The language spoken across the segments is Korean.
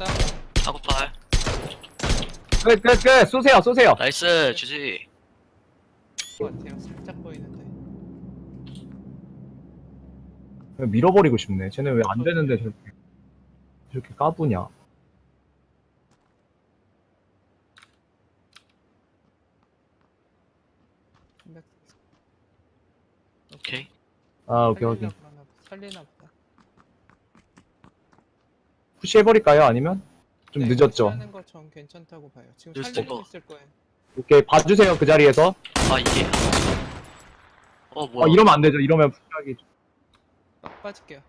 다운. 사고팔 끝, 끝, 끝. 쏘세요, 쏘세요. 나이스 주지 살짝 보이는데. 밀어버리고 싶네. 쟤네 왜 안 되는데 저렇게, 저렇게 까부냐. 오케이 아, 오케이, 오케이. 살리나 보다. 푸시해버릴까요? 아니면? 좀 네, 늦었죠. 하는 거 전 괜찮다고 봐요. 지금 늦었어. 살리고 있을 거예요. 오케이, 봐주세요, 그 자리에서. 아 이게 어 아, 뭐야 이러면 안 되죠. 이러면 푸시하기. 막 빠질게요.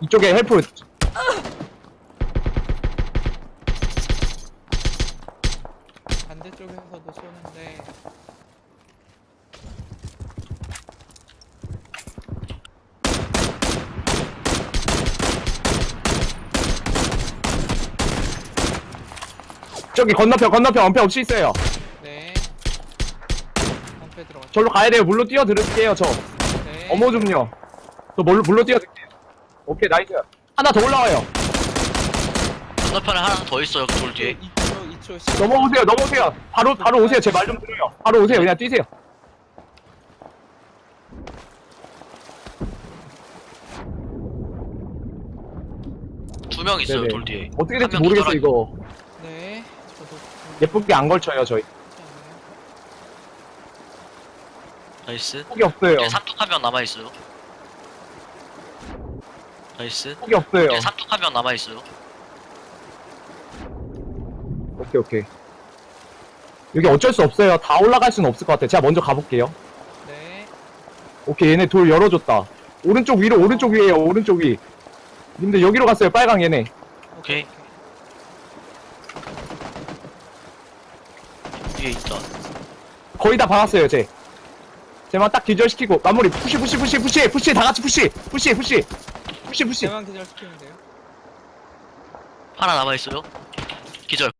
이쪽에 헬프. 반대쪽에서도 쏘는데 저기 건너편, 건너편, 엄폐 없이 있어요. 네. 방패 들어갔죠. 절로 가야 돼요. 물로 뛰어들을게요, 저. 네. 어머 좀요. 저 물로, 물로 뛰어들게요. 오케이, 나이스. 하나 더 올라와요. 건너편에 하나 더 있어요 그돌 뒤에 2초 2초 시 넘어오세요, 넘어오세요. 바로, 바로 오세요. 제 말 좀 들어요. 바로 오세요. 그냥 뛰세요. 두 명 있어요 네네. 돌 뒤에 어떻게 될지 한명 모르겠어, 이거. 예쁘게 안 걸쳐요, 저희. 나이스 폭이 없어요. 이제 삼뚝 한명 남아있어요 나이스 폭이 없어요. 이제 삼뚝 한명 남아있어요 오케이, 오케이. 여기 어쩔 수 없어요. 다 올라갈 수는 없을 것 같아. 제가 먼저 가볼게요. 네. 오케이, 얘네 돌 열어줬다. 오른쪽 위로, 오른쪽 위에요, 오른쪽 위. 님들 여기로 갔어요, 빨강 얘네. 오케이. 위에 있다 거의 다 박았어요, 쟤. 쟤만 딱 기절시키고, 마무리, 푸시, 푸시, 푸시, 푸시, 푸시, 다 같이 푸시, 푸시, 푸시, 푸시, 푸시. 대만 기절 시키면 돼요. 하나 남아 있어요 기절